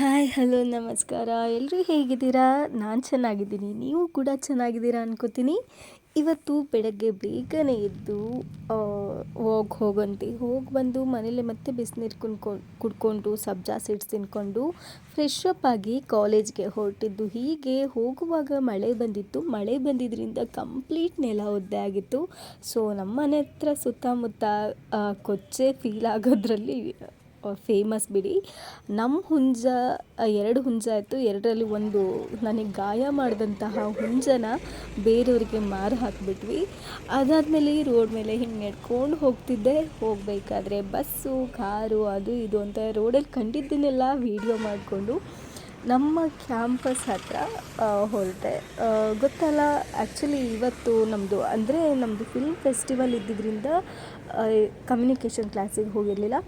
Hi, hello, ನಮಸ್ಕಾರ. ಎಲ್ಲರೂ ಹೇಗಿದ್ದೀರಾ? ನಾನು ಚೆನ್ನಾಗಿದ್ದೀನಿ. ನೀವು ಕೂಡ ಚೆನ್ನಾಗಿದ್ದೀರಾ ಅನ್ಕೋತೀನಿ. ಇವತ್ತು ಬೆಳಗ್ಗೆ ಬೇಗನೆ ಎದ್ದು ಹೋಗಿ, ಹೋಗಂತೆ. ಹೋಗಿ ಬಂದು ಮನೇಲಿ ಮತ್ತೆ ಬಿಸಿನೀರು ಕುಣ್ಕೊಂಡು ಕುಡ್ಕೊಂಡು, ಸಬ್ಜಾ ಸೀಡ್ಸ್ ತಿನ್ಕೊಂಡು ಫ್ರೆಶ್ ಅಪ್ ಆಗಿ ಕಾಲೇಜ್ಗೆ ಹೊರಟಿದ್ದು. ಹೀಗೆ ಹೋಗುವಾಗ ಮಳೆ ಬಂದಿತ್ತು. ಮಳೆ ಬಂದಿದ್ದರಿಂದ ಕಂಪ್ಲೀಟ್ ನೆಲ ಒದ್ದೆ ಆಗಿತ್ತು. ಸೊ ನಮ್ಮ ಮನೆ ಹತ್ರ ಸುತ್ತಮುತ್ತ ಕೊಚ್ಚೆ ಫೀಲ್ ಆಗೋದ್ರಲ್ಲಿ ಫೇಮಸ್ ಬಿಡಿ. ನಮ್ಮ ಹುಂಜ, ಎರಡು ಹುಂಜ ಆಯಿತು. ಎರಡರಲ್ಲಿ ಒಂದು ನನಗೆ ಗಾಯ ಮಾಡಿದಂತಹ ಹುಂಜನ ಬೇರೆಯವರಿಗೆ ಮಾರು ಹಾಕಿಬಿಟ್ವಿ. ಅದಾದಮೇಲೆ ರೋಡ್ ಮೇಲೆ ಹಿಂಗೆ ನೆಡ್ಕೊಂಡು ಹೋಗ್ತಿದ್ದೆ. ಹೋಗಬೇಕಾದ್ರೆ ಬಸ್ಸು, ಕಾರು, ಅದು, ಇದು ಅಂತ ರೋಡಲ್ಲಿ ಕಂಡಿದ್ದನ್ನೆಲ್ಲ ವೀಡಿಯೋ ಮಾಡಿಕೊಂಡು ನಮ್ಮ ಕ್ಯಾಂಪಸ್ ಹತ್ರ ಹೊರಟೆ. ಗೊತ್ತಲ್ಲ ಆ್ಯಕ್ಚುಲಿ ಇವತ್ತು ನಮ್ಮದು ಅಂದರೆ ನಮ್ಮದು ಫಿಲ್ಮ್ ಫೆಸ್ಟಿವಲ್ ಇದ್ದಿದ್ದರಿಂದ ಕಮ್ಯುನಿಕೇಷನ್ ಕ್ಲಾಸಿಗೆ ಹೋಗಿರಲಿಲ್ಲ.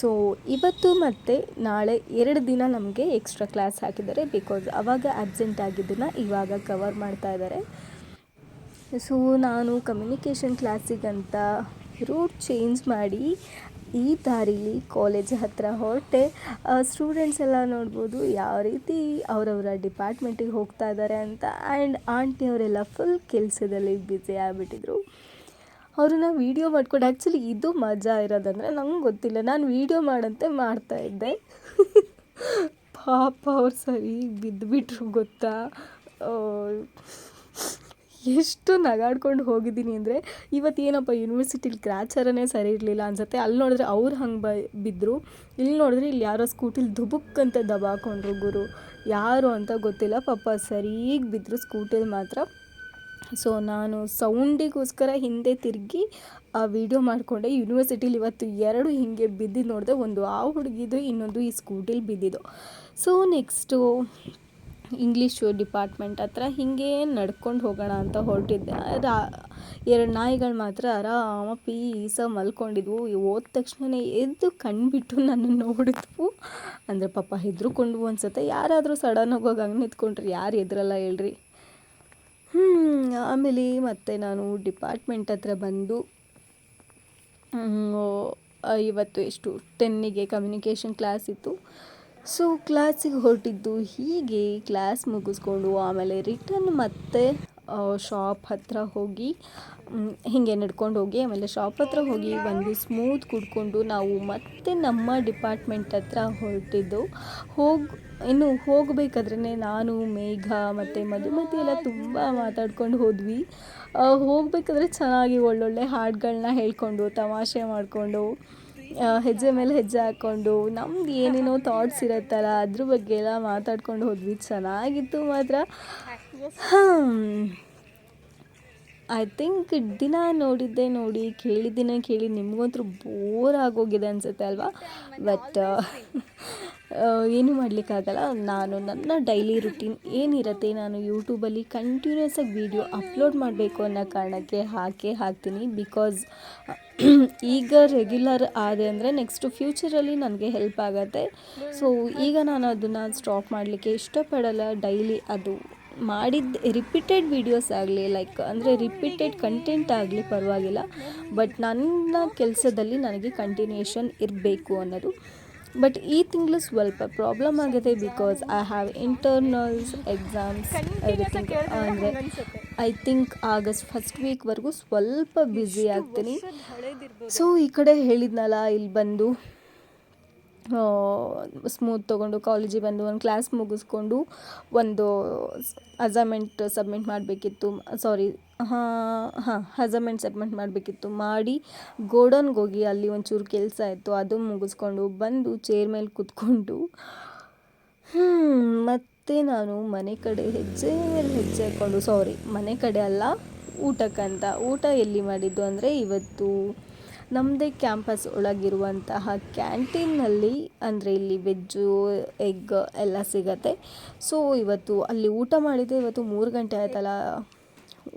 ಸೊ ಇವತ್ತು ಮತ್ತು ನಾಳೆ ಎರಡು ದಿನ ನಮಗೆ ಎಕ್ಸ್ಟ್ರಾ ಕ್ಲಾಸ್ ಹಾಕಿದ್ದಾರೆ ಬಿಕಾಸ್ ಅವಾಗ ಅಬ್ಸೆಂಟ್ ಆಗಿದ್ದನ್ನು ಇವಾಗ ಕವರ್ ಮಾಡ್ತಾ ಇದ್ದಾರೆ. ಸೊ ನಾನು ಕಮ್ಯುನಿಕೇಷನ್ ಕ್ಲಾಸಿಗಂತ ರೂಟ್ ಚೇಂಜ್ ಮಾಡಿ ಈ ದಾರಿಲಿ ಕಾಲೇಜ್ ಹತ್ರ ಹೊರಟೆ. ಸ್ಟೂಡೆಂಟ್ಸ್ ಎಲ್ಲ ನೋಡ್ಬೋದು ಯಾವ ರೀತಿ ಅವರವರ ಡಿಪಾರ್ಟ್ಮೆಂಟಿಗೆ ಹೋಗ್ತಾ ಇದ್ದಾರೆ ಅಂತ. ಆ್ಯಂಡ್ ಆಂಟಿಯವರೆಲ್ಲ ಫುಲ್ ಕೆಲಸದಲ್ಲಿ ಬ್ಯುಸಿ ಆಗಿಬಿಟ್ಟಿದ್ರು. ಅವ್ರನ್ನ ವೀಡಿಯೋ ಮಾಡ್ಕೊಂಡು ಆ್ಯಕ್ಚುಲಿ ಇದು ಮಜಾ ಇರೋದಂದರೆ ನಂಗೆ ಗೊತ್ತಿಲ್ಲ. ನಾನು ವೀಡಿಯೋ ಮಾಡಂತೆ ಮಾಡ್ತಾ ಇದ್ದೆ. ಪಾಪ ಅವ್ರು ಸರಿ ಬಿದ್ದುಬಿಟ್ರು ಗೊತ್ತಾ? ಎಷ್ಟು ನಗಾಡ್ಕೊಂಡು ಹೋಗಿದ್ದೀನಿ ಅಂದರೆ ಇವತ್ತು ಏನಪ್ಪ ಯೂನಿವರ್ಸಿಟಿಲಿ ಗ್ರಾಚಾರನೇ ಸರಿ ಇರಲಿಲ್ಲ ಅನ್ಸುತ್ತೆ. ಅಲ್ಲಿ ನೋಡಿದ್ರೆ ಅವ್ರು ಹಂಗೆ ಬ ಬಿದ್ದರು ಇಲ್ಲಿ ನೋಡಿದ್ರೆ ಇಲ್ಲಿ ಯಾರೋ ಸ್ಕೂಟಿಲಿ ದುಬುಕ್ ಅಂತ ದಬಾಕೊಂಡ್ರು ಗುರು. ಯಾರು ಅಂತ ಗೊತ್ತಿಲ್ಲ. ಪಾಪ ಸರೀಗೆ ಬಿದ್ದರು ಸ್ಕೂಟಿಲಿ ಮಾತ್ರ. ಸೊ ನಾನು ಸೌಂಡಿಗೋಸ್ಕರ ಹಿಂದೆ ತಿರುಗಿ ಆ ವಿಡಿಯೋ ಮಾಡಿಕೊಂಡೆ. ಯೂನಿವರ್ಸಿಟಿಲಿ ಇವತ್ತು ಎರಡು ಹಿಂಗೆ ಬಿದ್ದಿದ್ದು ನೋಡಿದೆ, ಒಂದು ಆ ಹುಡುಗಿದು, ಇನ್ನೊಂದು ಈ ಸ್ಕೂಟಿಲಿ ಬಿದ್ದಿದ್ದು. ಸೊ ನೆಕ್ಸ್ಟು ಇಂಗ್ಲೀಷು ಡಿಪಾರ್ಟ್ಮೆಂಟ್ ಹತ್ರ ಹೀಗೆ ನಡ್ಕೊಂಡು ಹೋಗೋಣ ಅಂತ ಹೊರಟಿದ್ದೆ. ರಾ, ಎರಡು ನಾಯಿಗಳು ಮಾತ್ರ ಆರಾಮ ಪೀಸ ಮಲ್ಕೊಂಡಿದ್ವು. ಹೋದ ತಕ್ಷಣವೇ ಎದ್ದು ಕಣ್ಬಿಟ್ಟು ನನ್ನ ನೋಡಿದ್ವು. ಅಂದರೆ ಪಾಪ ಹೆದ್ರುಕೊಂಡ್ವು ಅನ್ಸುತ್ತೆ. ಯಾರಾದರೂ ಸಡನ್ ಹೋಗಿ ಹಂಗೆ ನಿಂತ್ಕೊಂಡ್ರಿ, ಯಾರು ಎದ್ರಲ್ಲ ಹೇಳ್ರಿ. ಆಮೇಲೆ ಮತ್ತೆ ನಾನು ಡಿಪಾರ್ಟ್ಮೆಂಟ್ ಹತ್ರ ಬಂದು ಇವತ್ತು ಎಷ್ಟು, ಟೆನ್ನಿಗೆ ಕಮ್ಯುನಿಕೇಷನ್ ಕ್ಲಾಸ್ ಇತ್ತು. ಸೊ ಕ್ಲಾಸಿಗೆ ಹೊರಟಿದ್ದು ಹೀಗೆ ಕ್ಲಾಸ್ ಮುಗಿಸ್ಕೊಂಡು ಆಮೇಲೆ ರಿಟರ್ನ್ ಮತ್ತೆ ಶಾಪ್ ಹತ್ತಿರ ಹೋಗಿ ಹೀಗೆ ನಡ್ಕೊಂಡು ಹೋಗಿ, ಆಮೇಲೆ ಶಾಪ್ ಹತ್ತಿರ ಹೋಗಿ ಒಂದು ಸ್ಮೂತ್ ಕುಡ್ಕೊಂಡು ನಾವು ಮತ್ತೆ ನಮ್ಮ ಡಿಪಾರ್ಟ್ಮೆಂಟ್ ಹತ್ರ ಹೊರಟಿದ್ದು. ಹೋಗಿ, ಇನ್ನು ಹೋಗಬೇಕಾದ್ರೆ ನಾನು, ಮೇಘ ಮತ್ತು ಮಧುಮತಿ ಎಲ್ಲ ತುಂಬ ಮಾತಾಡ್ಕೊಂಡು ಹೋದ್ವಿ. ಹೋಗಬೇಕಾದ್ರೆ ಚೆನ್ನಾಗಿ ಒಳ್ಳೊಳ್ಳೆ ಹಾಡುಗಳನ್ನ ಹೇಳ್ಕೊಂಡು, ತಮಾಷೆ ಮಾಡಿಕೊಂಡು ಹೆಜ್ಜೆ ಮೇಲೆ ಹೆಜ್ಜೆ ಹಾಕ್ಕೊಂಡು ನಮ್ದು ಏನೇನೋ ಥಾಟ್ಸ್ ಇರುತ್ತಲ್ಲ, ಅದ್ರ ಬಗ್ಗೆ ಎಲ್ಲ ಮಾತಾಡ್ಕೊಂಡು ಹೋದ್ವಿ. ಚೆನ್ನಾಗಿತ್ತು ಮಾತ್ರ. ಹಾಂ ಐ ಥಿಂಕ್ ದಿನ ನೋಡಿದ್ದೆ ನೋಡಿ, ಕೇಳಿದ್ದಿನ ಕೇಳಿ ನಿಮಗಂತೂ ಬೋರ್ ಆಗೋಗಿದೆ ಅನಿಸುತ್ತೆ ಅಲ್ವಾ? ಬಟ್ ಏನು ಮಾಡಲಿಕ್ಕಾಗಲ್ಲ ನಾನು ನನ್ನ ಡೈಲಿ ರುಟೀನ್ ಏನಿರುತ್ತೆ, ನಾನು ಯೂಟ್ಯೂಬಲ್ಲಿ ಕಂಟಿನ್ಯೂಸ್ ಆಗಿ ವೀಡಿಯೋ ಅಪ್ಲೋಡ್ ಮಾಡಬೇಕು ಅನ್ನೋ ಕಾರಣಕ್ಕೆ ಹಾಕೇ ಹಾಕ್ತೀನಿ. ಬಿಕಾಸ್ ಈಗ ರೆಗ್ಯುಲರ್ ಆದೆ ಅಂದರೆ ನೆಕ್ಸ್ಟ್ ಫ್ಯೂಚರಲ್ಲಿ ನನಗೆ ಹೆಲ್ಪ್ ಆಗುತ್ತೆ. ಸೊ ಈಗ ನಾನು ಅದನ್ನು ಸ್ಟಾಪ್ ಮಾಡಲಿಕ್ಕೆ ಇಷ್ಟಪಡಲ್ಲ ಡೈಲಿ ಅದು. ಮಾಡಿದ ರಿಪೀಟೆಡ್ ವೀಡಿಯೋಸ್ ಆಗಲಿ ಲೈಕ್ ಅಂದರೆ ರಿಪೀಟೆಡ್ ಕಂಟೆಂಟ್ ಆಗಲಿ ಪರವಾಗಿಲ್ಲ. ಬಟ್ ನನ್ನ ಕೆಲಸದಲ್ಲಿ ನನಗೆ ಕಂಟಿನ್ಯೂಷನ್ ಇರಬೇಕು ಅನ್ನೋದು. ಬಟ್ ಈ ತಿಂಗಳು ಸ್ವಲ್ಪ ಪ್ರಾಬ್ಲಮ್ ಆಗಿದೆ because I have internals exams everything ಅಂದರೆ ಐ ಥಿಂಕ್ ಆಗಸ್ಟ್ ಫಸ್ಟ್ ವೀಕ್ವರೆಗೂ ಸ್ವಲ್ಪ ಬ್ಯುಸಿ ಆಗ್ತೀನಿ. ಸೊ ಈ ಕಡೆ ಹೇಳಿದ್ನಲ್ಲ ಇಲ್ಲಿ ಬಂದು ಸ್ಮೂತ್ ತೊಗೊಂಡು ಕಾಲೇಜಿಗೆ ಬಂದು ಒಂದು ಕ್ಲಾಸ್ ಮುಗಿಸ್ಕೊಂಡು ಒಂದು ಅಸೈನ್ಮೆಂಟ್ ಸಬ್ಮಿಟ್ ಮಾಡಬೇಕಿತ್ತು. ಸಾರಿ ಹಾಂ ಹಾಂ ಅಸೈನ್ಮೆಂಟ್ ಸಬ್ಮಿಟ್ ಮಾಡಬೇಕಿತ್ತು. ಮಾಡಿ ಗೋಡೌನ್ಗೆ ಹೋಗಿ ಅಲ್ಲಿ ಒಂಚೂರು ಕೆಲಸ ಇತ್ತು ಅದು ಮುಗಿಸ್ಕೊಂಡು ಬಂದು ಚೇರ್ ಮೇಲೆ ಕೂತ್ಕೊಂಡು ಮತ್ತೆ ನಾನು ಮನೆ ಕಡೆ ಹೆಜ್ಜೆ ಮೇಲೆ ಹೆಜ್ಜೆ ಹಾಕ್ಕೊಂಡು ಸಾರಿ ಮನೆ ಕಡೆ ಅಲ್ಲ ಊಟಕ್ಕಂತ. ಊಟ ಎಲ್ಲಿ ಮಾಡಿದ್ದು ಅಂದರೆ ಇವತ್ತು ನಮ್ಮದೇ ಕ್ಯಾಂಪಸ್ ಒಳಗಿರುವಂತಹ ಕ್ಯಾಂಟೀನ್ನಲ್ಲಿ ಅಂದರೆ ಇಲ್ಲಿ ವೆಜ್ಜು, ಎಗ್ ಎಲ್ಲ ಸಿಗತ್ತೆ. ಸೊ ಇವತ್ತು ಅಲ್ಲಿ ಊಟ ಮಾಡಿದ್ದೆ ಇವತ್ತು ಮೂರು ಗಂಟೆ ಆಯ್ತಲ್ಲ?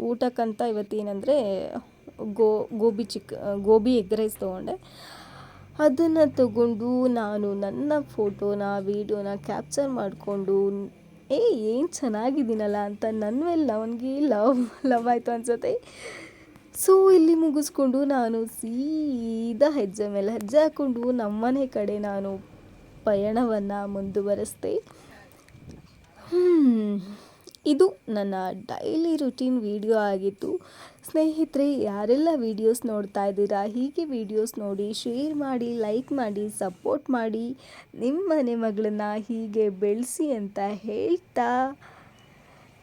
ಊಟಕ್ಕಂತ ಇವತ್ತೇನಂದರೆ ಗೋ, ಗೋಬಿ ಚಿಕ್, ಗೋಬಿ ಎಗ್ ರೈಸ್ ತೊಗೊಂಡೆ. ಅದನ್ನು ತಗೊಂಡು ನಾನು ನನ್ನ ಫೋಟೋನ, ವೀಡಿಯೋನ ಕ್ಯಾಪ್ಚರ್ ಮಾಡಿಕೊಂಡು ಏ ಏನು ಚೆನ್ನಾಗಿದ್ದೀನಲ್ಲ ಅಂತ ನನ್ನ ಮೇಲೆ ಅವನಿಗೆ ಲವ್ ಲವ್ ಆಯಿತು ಅನ್ಸುತ್ತೆ. ಸೊ ಇಲ್ಲಿ ಮುಗಿಸ್ಕೊಂಡು ನಾನು ಸೀದಾ ಹೆಜ್ಜೆ ಮೇಲೆ ಹೆಜ್ಜೆ ಹಾಕ್ಕೊಂಡು ನಮ್ಮನೆ ಕಡೆ ನಾನು ಪಯಣವನ್ನು ಮುಂದುವರೆಸ್ದೆ. ಇದು ನನ್ನ ಡೈಲಿ ರುಟೀನ್ ವಿಡಿಯೋ ಆಗಿತ್ತು ಸ್ನೇಹಿತರೆ, ಯಾರೆಲ್ಲ ವೀಡಿಯೋಸ್ ನೋಡ್ತಾ ಇದ್ದೀರಾ, ಹೀಗೆ ವೀಡಿಯೋಸ್ ನೋಡಿ ಶೇರ್ ಮಾಡಿ ಲೈಕ್ ಮಾಡಿ ಸಪೋರ್ಟ್ ಮಾಡಿ, ನಿಮ್ಮ ಮನೆ ಮಗಳನ್ನ ಹೀಗೆ ಬೆಳೆಸಿ ಅಂತ ಹೇಳ್ತಾ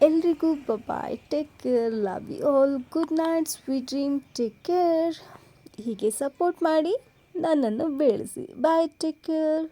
ಎಲ್ರಿಗೂ bye take care love you all good night sweet dream take care ಹೀಗೆ ಸಪೋರ್ಟ್ ಮಾಡಿ ನನ್ನನ್ನು ಬೆಳೆಸಿ. ಬಾಯ್ ಟೇಕ್ ಕೇರ್